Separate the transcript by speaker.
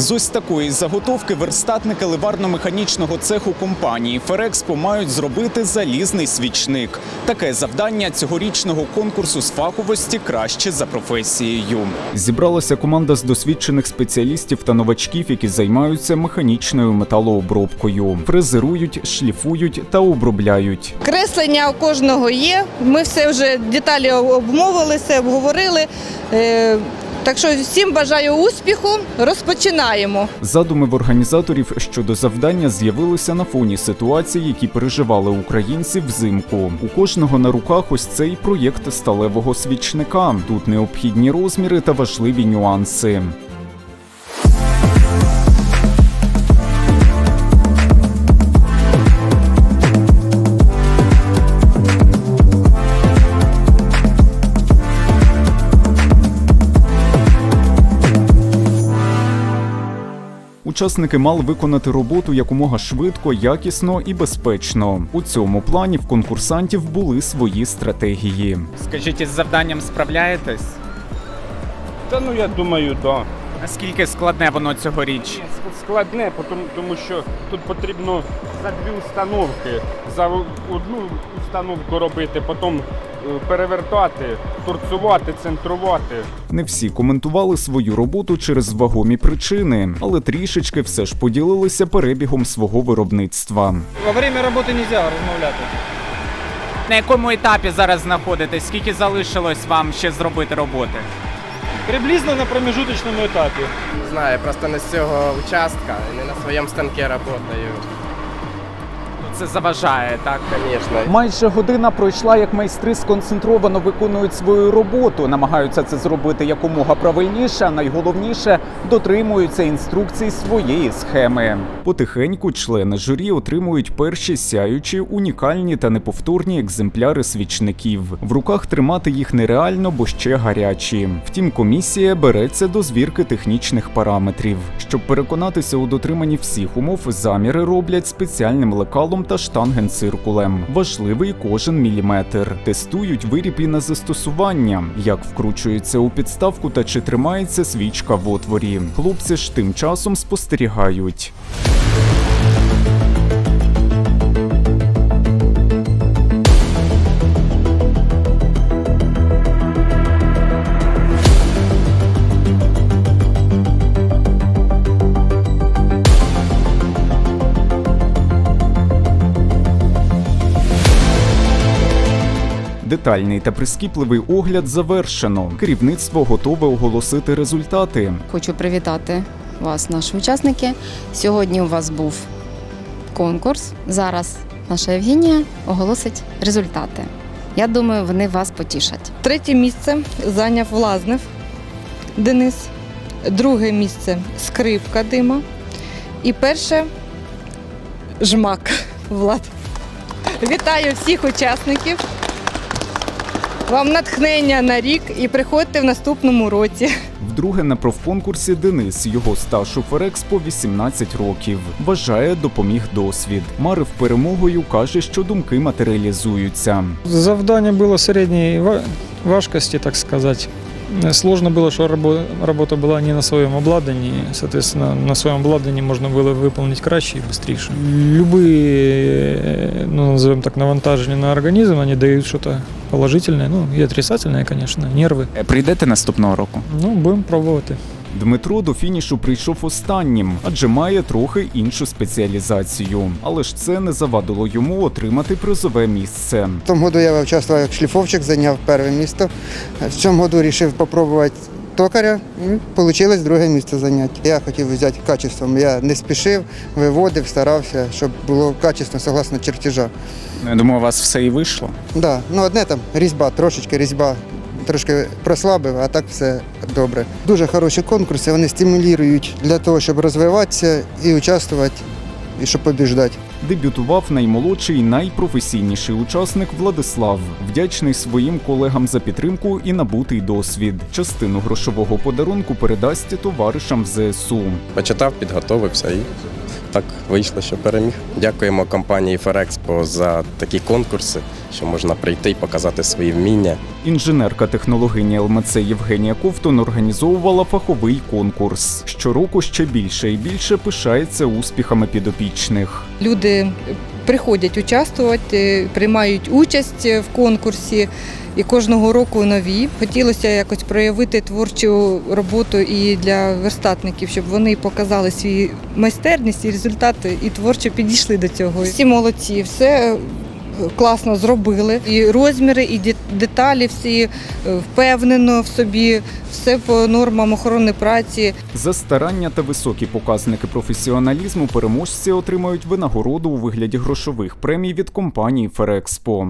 Speaker 1: З ось такої заготовки верстатники ливарно-механічного цеху компанії Ферекспо мають зробити залізний свічник. Таке завдання цьогорічного конкурсу з фаховості краще за професією. Зібралася команда з досвідчених спеціалістів та новачків, які займаються механічною металообробкою, фрезерують, шліфують та обробляють.
Speaker 2: Креслення у кожного є. Ми все вже деталі обмовилися, обговорили. Так що всім бажаю успіху. Розпочинаємо.
Speaker 1: Задуми в організаторів щодо завдання з'явилися на фоні ситуації, які переживали українці взимку. У кожного на руках ось цей проєкт сталевого свічника. Тут необхідні розміри та важливі нюанси. Учасники мали виконати роботу якомога швидко, якісно і безпечно. У цьому плані в конкурсантів були свої стратегії.
Speaker 3: Скажіть, із завданням справляєтесь?
Speaker 4: Та ну я думаю, да.
Speaker 3: Наскільки складне воно цьогоріч?
Speaker 4: Складне, тому, тому що тут потрібно за дві установки, за одну установку робити, потім перевертати, торцувати, центрувати.
Speaker 1: Не всі коментували свою роботу через вагомі причини, але трішечки все ж поділилися перебігом свого виробництва.
Speaker 5: Во время роботи нельзя розмовляти.
Speaker 3: На якому етапі зараз знаходитесь? Скільки залишилось вам ще зробити роботи?
Speaker 5: Приблизно на промежуточному етапі.
Speaker 6: Не знаю, просто не з цього участка не на своєму станку працюю.
Speaker 3: Це заважає, так?
Speaker 6: Звісно.
Speaker 1: Майже година пройшла, як майстри сконцентровано виконують свою роботу, намагаються це зробити якомога правильніше, а найголовніше дотримуються інструкцій своєї схеми. Потихеньку члени журі отримують перші сяючі, унікальні та неповторні екземпляри свічників. В руках тримати їх нереально, бо ще гарячі. Втім, комісія береться до звірки технічних параметрів. Щоб переконатися у дотриманні всіх умов, заміри роблять спеціальним лекалом та штангенциркулем. Важливий кожен міліметр. Тестують виріб і на застосування, як вкручується у підставку та чи тримається свічка в отворі. Хлопці ж тим часом спостерігають. Детальний та прискіпливий огляд завершено. Керівництво готове оголосити результати.
Speaker 7: Хочу привітати вас, наші учасники. Сьогодні у вас був конкурс. Зараз наша Євгенія оголосить результати. Я думаю, вони вас потішать.
Speaker 2: Третє місце зайняв Влазнев Денис. Друге місце скрипка Дима. І перше жмак Влад. Вітаю всіх учасників. Вам натхнення на рік і приходьте в наступному році.
Speaker 1: Вдруге на профконкурсі Денис. Його стаж у Ферекспо 18 років. Вважає, допоміг досвід. Марив перемогою, каже, що думки матеріалізуються.
Speaker 5: Завдання було середньої ва- важкості, так сказати. Сложно было, что рабо- работа была не на своем обладнании, соответственно, на своем обладнании можно было выполнить краще и быстрее. Любые, ну, назовем так, навантажения на организм, они дают что-то положительное, ну, і отрицательне, звісно, нервы.
Speaker 3: Е, Прийдете наступного року?
Speaker 5: Ну, будемо пробувати.
Speaker 1: Дмитро до фінішу прийшов останнім, адже має трохи іншу спеціалізацію. Але ж це не завадило йому отримати призове місце.
Speaker 8: В тому году я участвував як шліфовчик, зайняв перше місце. В цьому году вирішив спробувати токаря і вийшло друге місце зайняти. Я хотів взяти качеством. Я не спішив, виводив, старався, щоб було качественно, согласно чертежа.
Speaker 3: Я думаю, у вас все і вийшло.
Speaker 8: Да, ну одне там різьба, трошечки різьба. Трошки прослабив, а так все добре. Дуже хороші конкурси, вони стимулюють для того, щоб розвиватися і участвувати, і щоб побіждати.
Speaker 1: Дебютував наймолодший найпрофесійніший учасник Владислав, вдячний своїм колегам за підтримку і набутий досвід. Частину грошового подарунку передасть товаришам в ЗСУ.
Speaker 6: Почитав, підготовився і так вийшло, що переміг. Дякуємо компанії Ферекспо за такі конкурси. Що можна прийти і показати свої вміння.
Speaker 1: Інженерка технологині ЛМЦ Євгенія Ковтун організовувала фаховий конкурс. Щороку ще більше і більше пишається успіхами підопічних.
Speaker 2: Люди приходять участвувати, приймають участь в конкурсі. І кожного року нові. Хотілося якось проявити творчу роботу і для верстатників, щоб вони показали свій майстерність і результати, і творчо підійшли до цього. Всі молодці, все класно зробили. І розміри, і деталі всі е, впевнено в собі, все по нормам охорони праці.
Speaker 1: За старання та високі показники професіоналізму переможці отримають винагороду у вигляді грошових премій від компанії Ферекспо.